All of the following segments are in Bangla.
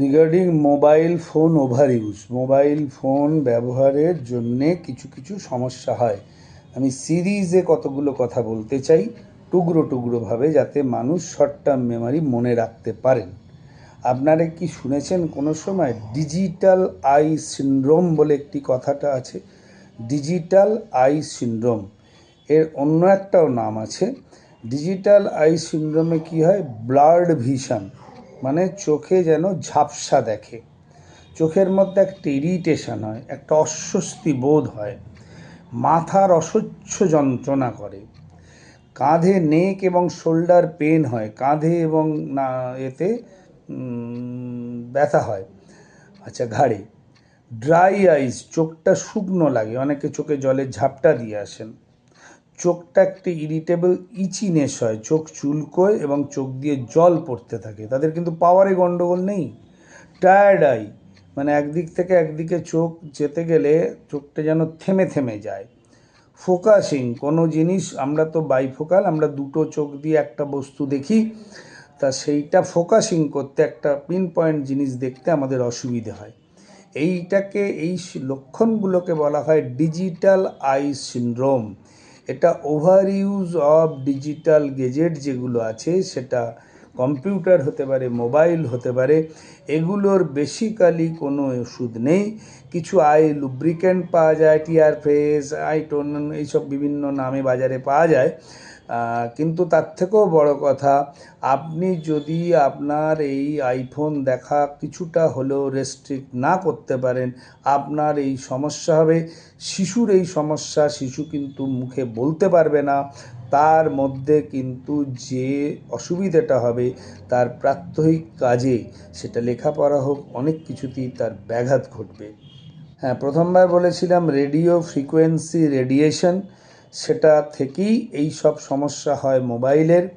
Regarding mobile phone over use mobile phone ব্যবহারের জন্যে কিছু কিছু সমস্যা হয়। আমি সিরিজে কতগুলো কথা বলতে চাই, টুকরো টুকরোভাবে যাতে মানুষ শর্ট টার্ম মেমারি মনে রাখতে পারেন। আপনারা কি শুনেছেন কোনো সময় ডিজিটাল আই সিনড্রোম বলে একটি কথাটা আছে? ডিজিটাল আই সিনড্রোম এর অন্য একটাও নাম আছে। ডিজিটাল আই সিনড্রোমে কি হয়? ব্লার্ড ভিশন মানে চোখে যেন ঝাপসা দেখে। চোখের মধ্যে একটা ইরিটেশন হয়, একটা অস্বস্তি বোধ হয়। মাথার অসহ্য যন্ত্রণা করে। কাঁধে নেক এবং শোল্ডার পেন হয়, কাঁধে এবং না, এতে ব্যথা হয়। আচ্ছা ঘাড়ে। ড্রাই আইস, চোখটা শুকনো লাগে, অনেকে চোখে জলের ঝাপটা দিয়ে আসেন। চোখটা একটি ইরিটেবল ইচিনেস হয়। চোখ চুলকোয় এবং চোখ দিয়ে জল পড়তে থাকে। তাদের কিন্তু পাওয়ারে গন্ডগোল নেই। টায়ার্ড আই মানে একদিক থেকে একদিকে চোখ যেতে গেলে চোখটা যেন থেমে থেমে যায়। ফোকাসিং কোনো জিনিস, আমরা তো বাইফোকাল আমরা দুটো চোখ দিয়ে একটা বস্তু দেখি, তা সেইটা ফোকাসিং করতে একটা পিন পয়েন্ট জিনিস দেখতে আমাদের অসুবিধে হয়। এইটাকে, এই লক্ষণগুলোকে বলা হয় ডিজিটাল আই সিনড্রোম এটা over use of digital gadget যেগুলো আছে, সেটা কম্পিউটার হতে পারে মোবাইল হতে পারে, এগুলোর বেসিক্যালি কোনো ওষুধ নেই। কিছু আই লুব্রিকেন্ট পাওয়া যায় টিয়ার ফেস আই টোন এইসব বিভিন্ন নামে বাজারে পাওয়া যায়। কিন্তু তার থেকেও বড় কথা, আপনি যদি আপনার এই আইফোন দেখা কিছুটা হলেও রেস্ট্রিক্ট না করতে পারেন, আপনার এই সমস্যা হবে। শিশুর এই সমস্যা শিশু কিন্তু মুখে বলতে পারবে না। তার মধ্যে কিন্তু যে অসুবিধাটা হবে, তার প্রাত্যহিক কাজে সেটা লেখাপড়া হোক, অনেক কিছুতেই তার ব্যাঘাত ঘটবে। হ্যাঁ প্রথমবার বলেছিলাম রেডিও ফ্রিকোয়েন্সি রেডিয়েশন। সেটা থেকেই এই সব সমস্যা হয় মোবাইলের।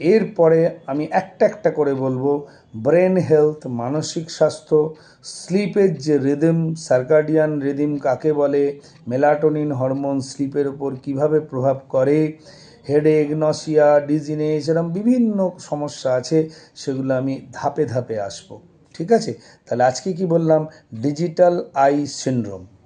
এরপরে আমি একটা একটা করে বলব, ব্রেন হেলথ, মানসিক স্বাস্থ্য, স্লিপের যে রিদিম, সার্কাডিয়ান রিদিম কাকে বলে, মেলাটোনিন হরমোন স্লিপের ওপর কীভাবে প্রভাব করে, হেডেক, নসিয়া ডিজিনেস এরকম বিভিন্ন সমস্যা আছে, সেগুলো আমি ধাপে ধাপে আসব। ঠিক আছে? তাহলে আজকে কি বললাম? Digital eye syndrome.